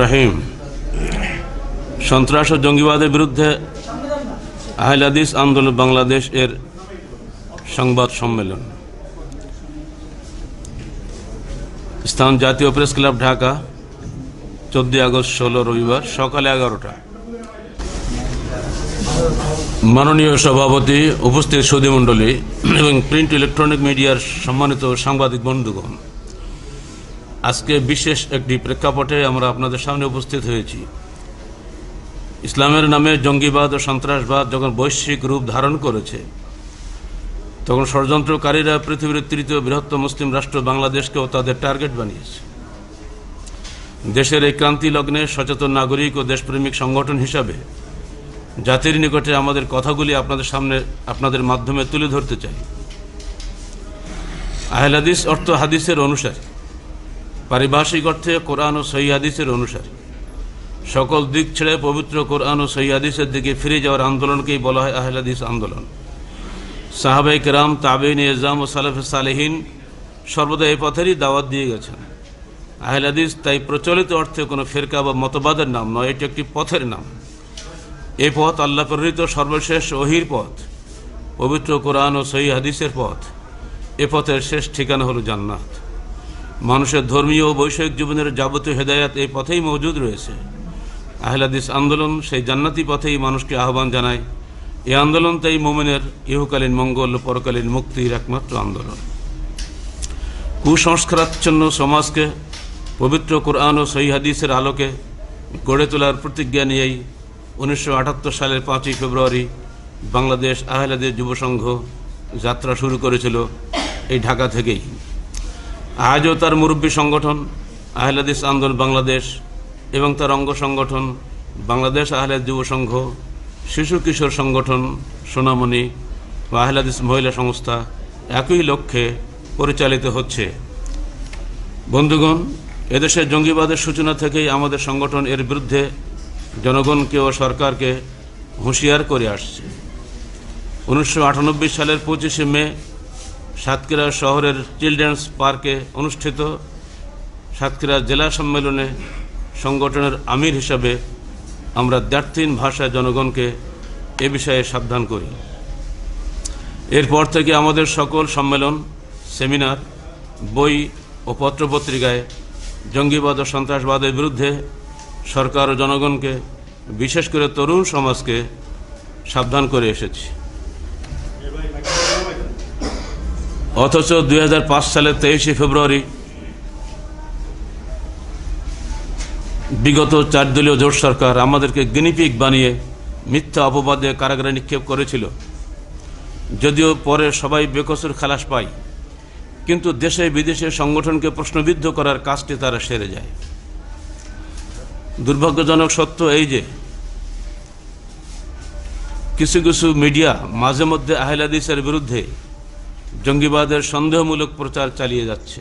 রাহিম। সন্ত্রাস ও জঙ্গিবাদের বিরুদ্ধে আহল হাদিস আন্দোলন বাংলাদেশ এর সংবাদ সম্মেলন। স্থান জাতীয় প্রেস ক্লাব ঢাকা, চোদ্দই আগস্ট ষোলো রবিবার সকালে এগারোটা। মাননীয় সভাপতি, উপস্থিত সুধীমণ্ডলী এবং প্রিন্ট ইলেকট্রনিক মিডিয়ার সম্মানিত সাংবাদিক বন্ধুগণ আজকে বিশেষ একটি প্রেক্ষাপটে আমরা আপনাদের সামনে উপস্থিত হয়েছি। ইসলামের নামে জঙ্গিবাদ ও সন্ত্রাসবাদ যখন বৈশ্বিক রূপ ধারণ করেছে, তখন ষড়যন্ত্রকারীরা পৃথিবীর তৃতীয় বৃহত্তম মুসলিম রাষ্ট্র বাংলাদেশকেও তাদের টার্গেট বানিয়েছে। দেশের এই ক্রান্তি লগ্নে সচেতন নাগরিক ও দেশপ্রেমিক সংগঠন হিসাবে জাতির নিকটে আমাদের কথাগুলি আপনাদের সামনে, আপনাদের মাধ্যমে তুলে ধরতে চাই। আহল হাদিস অর্থ হাদিসের অনুসারী। পারিভাষিক অর্থে কোরআন ও সহি হাদিসের অনুসারী। সকল দিক ছেড়ে পবিত্র কোরআন ও সহি হাদিসের দিকে ফিরে যাওয়ার আন্দোলনকেই বলা হয় আহলাদিস আন্দোলন। সাহাবাই কেরাম তাবেইন এজাম ও সালেফ সালেহীন সর্বদা এই পথেরই দাওয়াত দিয়ে গেছেন। আহলাদিস তাই প্রচলিত অর্থে কোনো ফেরকা বা মতবাদের নাম নয়, এটি একটি পথের নাম। এ পথ আল্লাহ প্রেরিত সর্বশেষ ওহির পথ, পবিত্র কোরআন ও সহি হাদিসের পথ। এ পথের শেষ ঠিকানা হলো জান্নাত। মানুষের ধর্মীয় ও বৈষয়িক জীবনের যাবতীয় হেদায়াত এই পথেই মজুদ রয়েছে। আহলাদিস আন্দোলন সেই জান্নাতি পথেই মানুষকে আহ্বান জানায়। এই আন্দোলন তাই মোমেনের ইহকালীন মঙ্গল পরকালীন মুক্তির একমাত্র আন্দোলন। কুসংস্কারাচ্ছন্ন সমাজকে, পবিত্র কোরআন ও সহি হাদিসের আলোকে গড়ে তোলার প্রতিজ্ঞা নিয়েই উনিশশো আটাত্তর সালের পাঁচই ফেব্রুয়ারি বাংলাদেশ আহলাদের যুব সংঘ যাত্রা শুরু করেছিল এই ঢাকা থেকেই। আজও তার মুরব্বী সংগঠন আহলাদিস আন্দোলন বাংলাদেশ এবং তার অঙ্গ সংগঠন বাংলাদেশ আহলাদ যুব সংঘ, শিশু কিশোর সংগঠন, সোনামণি ও আহলাদিস মহিলা সংস্থা একই লক্ষ্যে পরিচালিত হচ্ছে। বন্ধুগণ, এদেশের জঙ্গিবাদের সূচনা থেকেই আমাদের সংগঠন এর বিরুদ্ধে জনগণকে ও সরকারকে হুঁশিয়ার করে আসছে। উনিশশো আটানব্বই সালের পঁচিশে মে সাতক্ষীরা শহরের চিলড্রেন্স পার্কে অনুষ্ঠিত। সাতক্ষীরা জেলা সম্মেলনে সংগঠনের আমির হিসাবে আমরা দ্ব্যর্থহীন ভাষায় জনগণকে এ বিষয়ে সাবধান করি। এরপর থেকে আমাদের সকল সম্মেলন, সেমিনার, বই ও পত্রপত্রিকায় জঙ্গিবাদ ও সন্ত্রাসবাদের বিরুদ্ধে সরকার ও জনগণকে, বিশেষ করে তরুণ সমাজকে সাবধান করে এসেছি। অথচ দুই হাজার পাঁচ সালের তেইশে ফেব্রুয়ারি বিগত চার দলীয় জোট সরকার আমাদেরকে গিনিপিক বানিয়ে মিথ্যা অপবাদে কারাগারে নিক্ষেপ করেছিল। যদিও পরে সবাই বেকসুর খালাস পায়, কিন্তু দেশে বিদেশে সংগঠনকে প্রশ্নবিদ্ধ করার কাজটি তারা সেরে যায়। দুর্ভাগ্যজনক সত্য এই যে, কিছু কিছু মিডিয়া মাঝে মধ্যে আহলাদিসের বিরুদ্ধে জঙ্গিবাদের সন্দেহমূলক প্রচার চালিয়ে যাচ্ছে।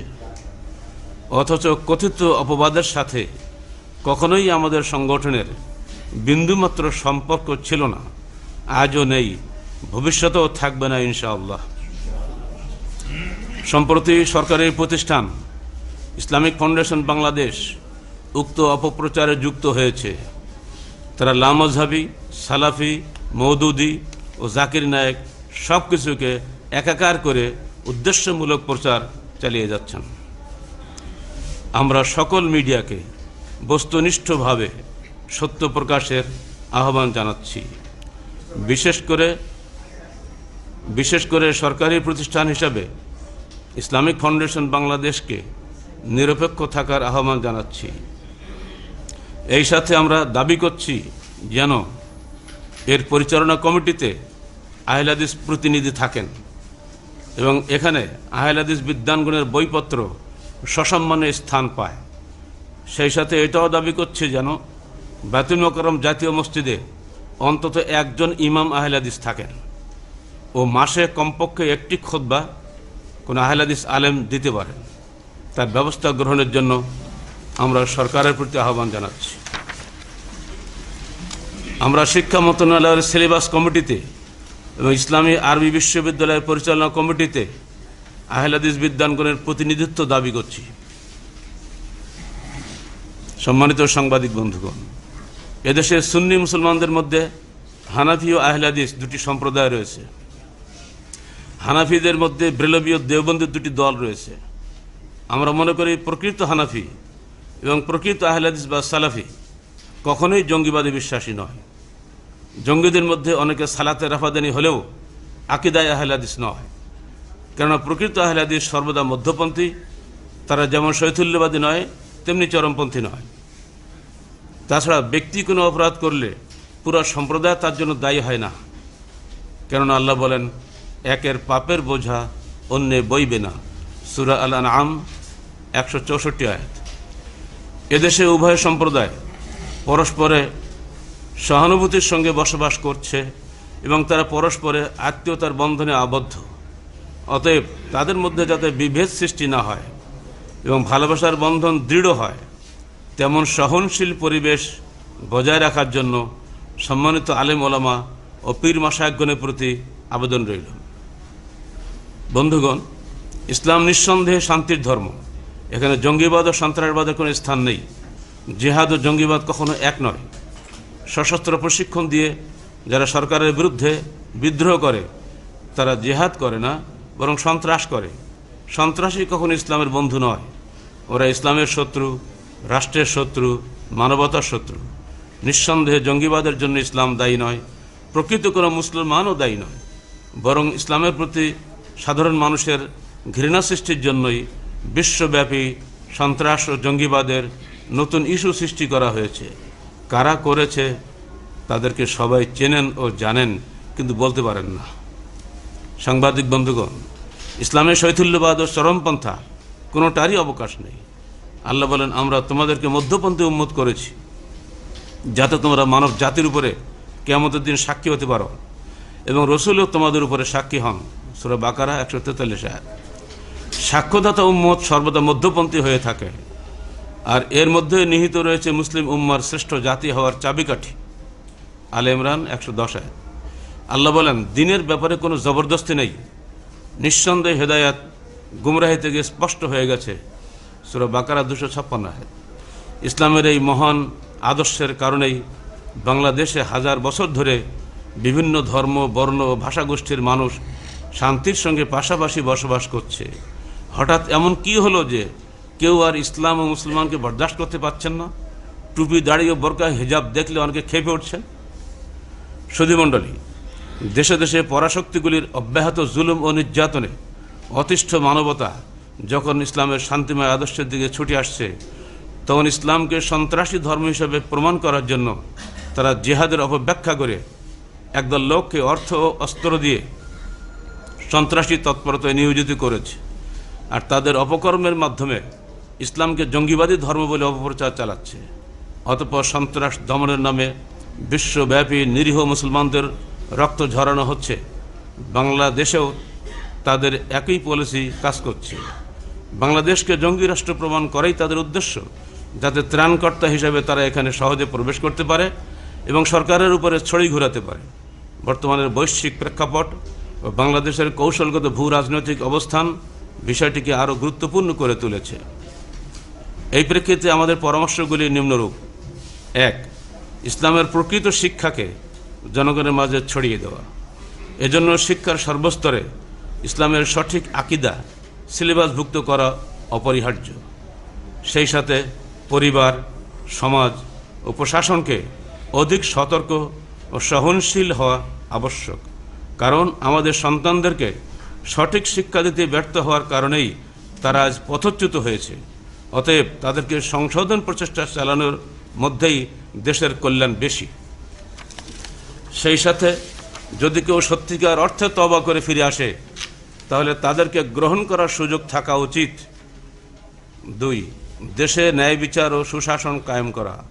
অথচ কথিত অপবাদের সাথে কখনোই আমাদের সংগঠনের বিন্দুমাত্র সম্পর্ক ছিল না। আজও নেই, ভবিষ্যতেও থাকবে না ইনশাআল্লাহ। সম্প্রতি সরকারি প্রতিষ্ঠান ইসলামিক ফাউন্ডেশন বাংলাদেশ উক্ত অপপ্রচারে যুক্ত হয়েছে। তারা লামজহাবি, সালাফি মৌদুদি ও জাকির নায়েক সব কিছুকে একাকার করে উদ্দেশ্যমূলক প্রচার চালিয়ে যাচ্ছেন। আমরা সকল মিডিয়াকে বস্তুনিষ্ঠভাবে সত্য প্রকাশের আহ্বান জানাচ্ছি। বিশেষ করে বিশেষ করে সরকারি প্রতিষ্ঠান হিসাবে ইসলামিক ফাউন্ডেশন বাংলাদেশকে নিরপেক্ষ থাকার আহ্বান জানাচ্ছি। এই সাথে আমরা দাবি করছি যেন এর পরিচালনা কমিটিতে আহলাদিস প্রতিনিধি থাকেন। এবং এখানে আহলাদিস বিদ্যানগণের বইপত্র সসম্মানে স্থান পায়। সেই সাথে এটাও দাবি করছে যেন বাতুল জাতীয় মসজিদে অন্তত একজন ইমাম আহলাদিস থাকেন ও মাসে কমপক্ষে একটি খোদবা কোনো আহলাদিস আলেম দিতে পারেন। তার ব্যবস্থা গ্রহণের জন্য আমরা সরকারের প্রতি আহ্বান জানাচ্ছি। আমরা শিক্ষা মন্ত্রণালয়ের সিলেবাস কমিটিতে এবং ইসলামী আরবি বিশ্ববিদ্যালয়ের পরিচালনা কমিটিতে আহলাদিস বিদ্যানগণের প্রতিনিধিত্ব দাবি করছি। সম্মানিত সাংবাদিক বন্ধুগণ, এদেশে সুন্নি মুসলমানদের মধ্যে হানাফি ও আহলাদিস দুটি সম্প্রদায় রয়েছে। হানাফিদের মধ্যে ব্রেলবীয় দেওবন্দের দুটি দল রয়েছে। আমরা মনে করি প্রকৃত হানাফি এবং প্রকৃত আহলাদিস বা সালাফি কখনোই জঙ্গিবাদে বিশ্বাসী নয়। জঙ্গিদের মধ্যে অনেকে সালাতে রাফাদানি হলেও আকিদায় আহলাদিস নয়। কেননা প্রকৃত আহলাদিস সর্বদা মধ্যপন্থী, তারা যেমন শৈথুল্যবাদী নয়, তেমনি চরমপন্থী নয়। তাছাড়া ব্যক্তি কোনো অপরাধ করলে পুরো সম্প্রদায় তার জন্য দায়ী হয় না। কেননা আল্লাহ বলেন, একের পাপের বোঝা অন্যে বইবে না। সুরা আল আম একশো চৌষট্টি আয়াত। এদেশে উভয় সম্প্রদায় পরস্পরে সহানুভূতির সঙ্গে বসবাস করছে এবং তারা পরস্পরে আত্মীয়তার বন্ধনে আবদ্ধ। অতএব তাদের মধ্যে যাতে বিভেদ সৃষ্টি না হয় এবং ভালোবাসার বন্ধন দৃঢ় হয়, তেমন সহনশীল পরিবেশ বজায় রাখার জন্য সম্মানিত আলেম ওলামা ও পীর মাসায়গণের প্রতি আবেদন রইল। বন্ধুগণ, ইসলাম নিঃসন্দেহে শান্তির ধর্ম। এখানে জঙ্গিবাদ ও সন্ত্রাসবাদের কোনো স্থান নেই। জেহাদ ও জঙ্গিবাদ কখনো এক নয়। সশস্ত্র প্রশিক্ষণ দিয়ে যারা সরকারের বিরুদ্ধে বিদ্রোহ করে, তারা জেহাদ করে না, বরং সন্ত্রাস করে। সন্ত্রাসী কখনো ইসলামের বন্ধু নয়। ওরা ইসলামের শত্রু, রাষ্ট্রের শত্রু, মানবতার শত্রু। নিঃসন্দেহে জঙ্গিবাদের জন্য ইসলাম দায়ী নয়, প্রকৃত কোনো মুসলমানও দায়ী নয়। বরং ইসলামের প্রতি সাধারণ মানুষের ঘৃণা সৃষ্টির জন্যই বিশ্বব্যাপী সন্ত্রাস ও জঙ্গিবাদের নতুন ইস্যু সৃষ্টি করা হয়েছে। কারা করেছে, তাদেরকে সবাই চেনেন ও জানেন, কিন্তু বলতে পারেন না। সাংবাদিক বন্ধুগণ, ইসলামের শৈথুল্যবাদ ও চরমপন্থা, কোনোটারই অবকাশ নেই। আল্লাহ বলেন, আমরা তোমাদেরকে মধ্যপন্থী উন্মত করেছি, যাতে তোমরা মানব জাতির উপরে কেমতের দিন সাক্ষী হতে পারো এবং রসুলও তোমাদের উপরে সাক্ষী হন। সুরা বাকারা একশো তেতাল্লিশ সাক্ষ্যদাতা উম্মত সর্বদা মধ্যপন্থী হয়ে থাকে। আর এর মধ্যে নিহিত রয়েছে মুসলিম উম্মার শ্রেষ্ঠ জাতি হওয়ার চাবিকাঠি। আল ইমরান একশো দশ আয়াত। আল্লাহ বলেন, দিনের ব্যাপারে কোনো জবরদস্তি নেই। নিঃসন্দেহে হেদায়াত গুমরাহি থেকে স্পষ্ট হয়ে গেছে। সুরা বাকারা দুশো ছাপ্পান্ন ইসলামের এই মহান আদর্শের কারণেই বাংলাদেশে হাজার বছর ধরে বিভিন্ন ধর্ম, বর্ণ ও ভাষাগোষ্ঠীর মানুষ শান্তির সঙ্গে পাশাপাশি বসবাস করছে। হঠাৎ এমন কি হলো যে কেউ আর ইসলাম ও মুসলমানকে বরদাস্ত করতে পারছেন না। টুপি, দাড়ি ও বোরকা, হিজাব দেখলে অনেকে খেপে উঠছেন। সুধীমণ্ডলী দেশে দেশে পরাশক্তিগুলির অব্যাহত জুলুম ও নির্যাতনে অতিষ্ঠ মানবতা যখন ইসলামের শান্তিময় আদর্শের দিকে ছুটে আসছে, তখন ইসলামকে সন্ত্রাসী ধর্ম হিসেবে প্রমাণ করার জন্য তারা জেহাদের অপব্যাখ্যা করে একদল লোককে অর্থ ও অস্ত্র দিয়ে সন্ত্রাসী তৎপরতায় নিয়োজিত করেছে। আর তাদের অপকর্মের মাধ্যমে ইসলামকে জঙ্গিবাদী ধর্ম বলে অপপ্রচার চালাচ্ছে। অতপর সন্ত্রাস দমনের নামে বিশ্বব্যাপী নিরীহ মুসলমানদের রক্ত ঝরানো হচ্ছে। বাংলাদেশেও তাদের একই পলিসি কাজ করছে। বাংলাদেশকে জঙ্গি রাষ্ট্র প্রমাণ করাই তাদের উদ্দেশ্য, যাতে ত্রাণকর্তা হিসেবে তারা এখানে সহজে প্রবেশ করতে পারে এবং সরকারের উপরে ছড়ি ঘোরাতে পারে। বর্তমানের বৈশ্বিক প্রেক্ষাপট ও বাংলাদেশের কৌশলগত ভূ রাজনৈতিক অবস্থান বিষয়টিকে আরও গুরুত্বপূর্ণ করে তুলেছে। এই প্রেক্ষিতে আমাদের পরামর্শগুলি নিম্নরূপ। এক, ইসলামের প্রকৃত শিক্ষাকে জনগণের মাঝে ছড়িয়ে দেওয়া। এজন্য শিক্ষার সর্বস্তরে ইসলামের সঠিক আকিদা সিলেবাসভুক্ত করা অপরিহার্য। সেই সাথে পরিবার, সমাজ ও প্রশাসনকে অধিক সতর্ক ও সহনশীল হওয়া আবশ্যক। কারণ আমাদের সন্তানদেরকে সঠিক শিক্ষা দিতে ব্যর্থ হওয়ার কারণেই তারা আজ পথচ্যুত হয়েছে। অতএব তাদেরকে সংশোধন প্রচেষ্টা চালানোর মধ্যেই দেশের কল্যাণ বেশি। সেই সাথে যদি কেউ সত্যিকার অর্থে তবা করে ফিরে আসে, তাহলে তাদেরকে গ্রহণ করার সুযোগ থাকা উচিত। দুই, দেশে ন্যায় বিচার ও সুশাসন কায়েম করা।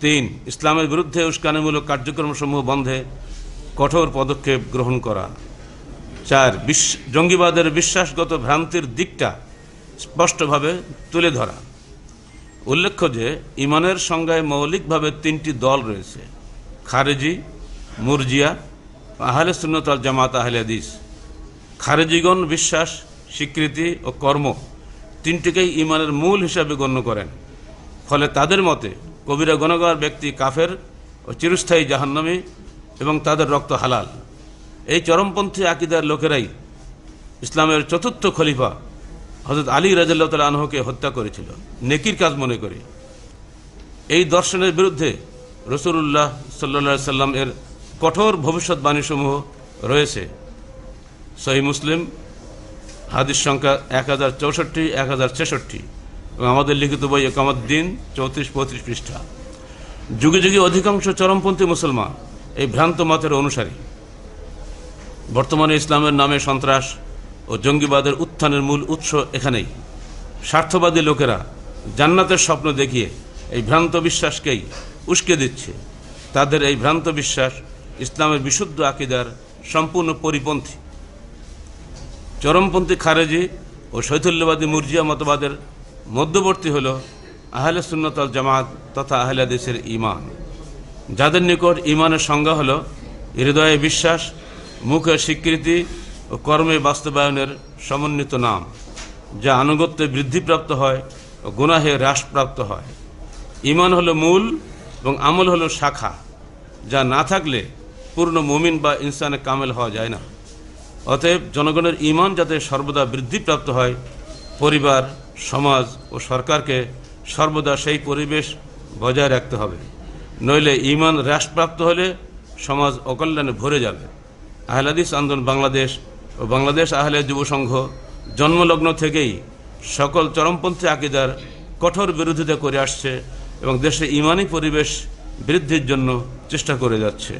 তিন, ইসলামের বিরুদ্ধে উস্কানিমূলক কার্যক্রমসমূহ বন্ধে কঠোর পদক্ষেপ গ্রহণ করা। চার বিশ্ব জঙ্গিবাদের বিশ্বাসগত ভ্রান্তির দিকটা স্পষ্টভাবে তুলে ধরা। উল্লেখ্য যে, ইমানের সংজ্ঞায় মৌলিকভাবে তিনটি দল রয়েছে। খারেজি, মুরজিয়া, আহলে সুন্নতাল জামাত, আহলে খারেজিগণ বিশ্বাস, স্বীকৃতি ও কর্ম তিনটিকেই ইমানের মূল হিসাবে গণ্য করেন। ফলে তাদের মতে, কবিরা গণগার ব্যক্তি কাফের ও চিরস্থায়ী জাহান্নামী এবং তাদের রক্ত হালাল। এই চরমপন্থী আকিদার লোকেরাই ইসলামের চতুর্থ খলিফা হজরত আলী রাজাল্লাহ তাল আনহকে হত্যা করেছিল। নেকির কাজ মনে করে। এই দর্শনের বিরুদ্ধে রসুল্লাহ সাল্লা সাল্লাম এর কঠোর ভবিষ্যৎবাণীসমূহ রয়েছে। সহি মুসলিম, হাদিস সংখ্যা এক হাজার চৌষট্টি, এক হাজার ছেষট্টি এবং আমাদের লিখিত বই একামদ্দিন চৌত্রিশ পঁয়ত্রিশ পৃষ্ঠা। যুগে যুগে অধিকাংশ চরমপন্থী মুসলমান এই ভ্রান্ত মতের অনুসারী। বর্তমানে ইসলামের নামে সন্ত্রাস ও জঙ্গিবাদের উত্থানের মূল উৎস এখানেই। স্বার্থবাদী লোকেরা জান্নাতের স্বপ্ন দেখিয়ে এই ভ্রান্ত বিশ্বাসকেই উস্কে দিচ্ছে। তাদের এই ভ্রান্ত বিশ্বাস ইসলামের বিশুদ্ধ আকিদার সম্পূর্ণ পরিপন্থী। চরমপন্থী খারেজি ও শৈথল্যবাদী মুরজিয়া মতবাদের মধ্যবর্তী হল আহলে সুন্নতল জামাত তথা আহলে দেশের ইমান যাদের নিকট ইমানের সংজ্ঞা হল, হৃদয়ে বিশ্বাস, মুখে স্বীকৃতি ও কর্মে বাস্তবায়নের সমন্বিত নাম, যা আনুগত্যে বৃদ্ধিপ্রাপ্ত হয় ও গুনাহে হ্রাসপ্রাপ্ত হয়। ইমান হলো মূল এবং আমল হলো শাখা, যা না থাকলে পূর্ণ মুমিন বা ইনসানে কামেল হওয়া যায় না। অতএব জনগণের ইমান যাতে সর্বদা বৃদ্ধিপ্রাপ্ত হয়, পরিবার, সমাজ ও সরকারকে সর্বদা সেই পরিবেশ বজায় রাখতে হবে। নইলে ইমান হ্রাসপ্রাপ্ত হলে সমাজ অকল্যাণে ভরে যাবে। আহলাদিস আন্দোলন বাংলাদেশ ও বাংলাদেশ আহলে যুব সংঘ জন্মলগ্ন থেকেই সকল চরমপন্থী আকিদার কঠোর বিরোধিতা করে আসছে এবং দেশে ইমানি পরিবেশ বৃদ্ধির জন্য চেষ্টা করে যাচ্ছে।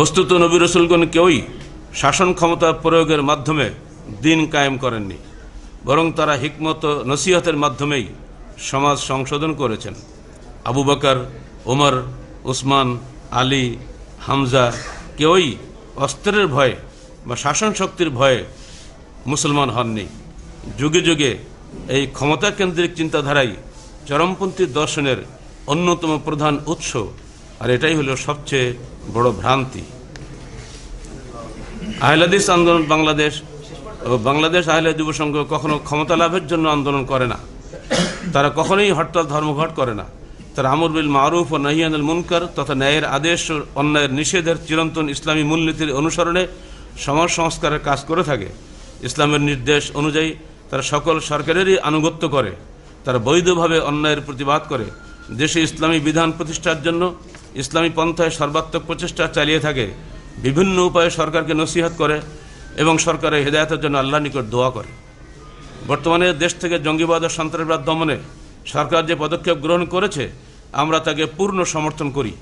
বস্তুত নবী রসুলগণ কেউই শাসন ক্ষমতা প্রয়োগের মাধ্যমে দিন কায়েম করেননি, বরং তারা হিকমত নসিহতের মাধ্যমেই সমাজ সংশোধন করেছেন। আবু বকর ওমর উসমান, আলী, হামজা কেউই অস্ত্রের ভয়ে বা শাসন শক্তির ভয়ে মুসলমান হননি। যুগে যুগে এই ক্ষমতা কেন্দ্রিক চিন্তাধারাই চরমপন্থী দর্শনের অন্যতম প্রধান উৎস, আর এটাই হলো সবচেয়ে বড় ভ্রান্তি। আহলাদিস আন্দোলন বাংলাদেশ ও বাংলাদেশ আহলে যুব সংঘ কখনো ক্ষমতা লাভের জন্য আন্দোলন করে না। তারা কখনোই হরতাল ধর্মঘট করে না। তারা আমর বিল মারুফ ও নাহিয়ানুল মুনকার তথা ন্যায়ের আদেশ ও অন্যায়ের নিষেধের চিরন্তন ইসলামী মূলনীতির অনুসরণে সমাজ সংস্কারের কাজ করে থাকে। ইসলামের নির্দেশ অনুযায়ী তারা সকল সরকারেরই আনুগত্য করে, তারা বৈধভাবে অন্যায়ের প্রতিবাদ করে। দেশে ইসলামী বিধান প্রতিষ্ঠার জন্য ইসলামী পন্থায় সর্বাত্মক প্রচেষ্টা চালিয়ে থাকে। বিভিন্ন উপায়ে সরকারকে নসিহত করে এবং সরকারের হেদায়তের জন্য আল্লাহ নিকট দোয়া করে। বর্তমানে দেশ থেকে জঙ্গিবাদ ও সন্ত্রাসবাদ দমনে সরকার যে পদক্ষেপ গ্রহণ করেছে, আমরা তাকে পূর্ণ সমর্থন করি।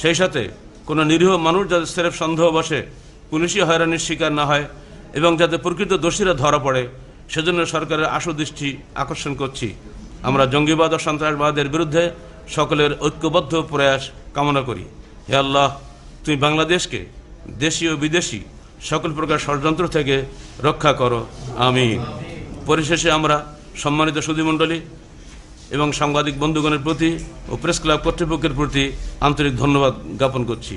সেই সাথে কোনো নিরীহ মানুষ যাতে সেরেফ সন্দেহ বসে পুলিশি হয়রানির শিকার না হয় এবং যাতে প্রকৃত দোষীরা ধরা পড়ে, সেজন্য সরকারের আশু দৃষ্টি আকর্ষণ করছি। আমরা জঙ্গিবাদ ও সন্ত্রাসবাদের বিরুদ্ধে সকলের ঐক্যবদ্ধ প্রয়াস কামনা করি। হে আল্লাহ, তুমি বাংলাদেশকে দেশি ও বিদেশি সকল প্রকার ষড়যন্ত্র থেকে রক্ষা করো। আমি পরিশেষে আমরা সম্মানিত সুধীমণ্ডলী এবং সাংবাদিক বন্ধুগণের প্রতি ও প্রেস ক্লাব কর্তৃপক্ষের প্রতি আন্তরিক ধন্যবাদ জ্ঞাপন করছি।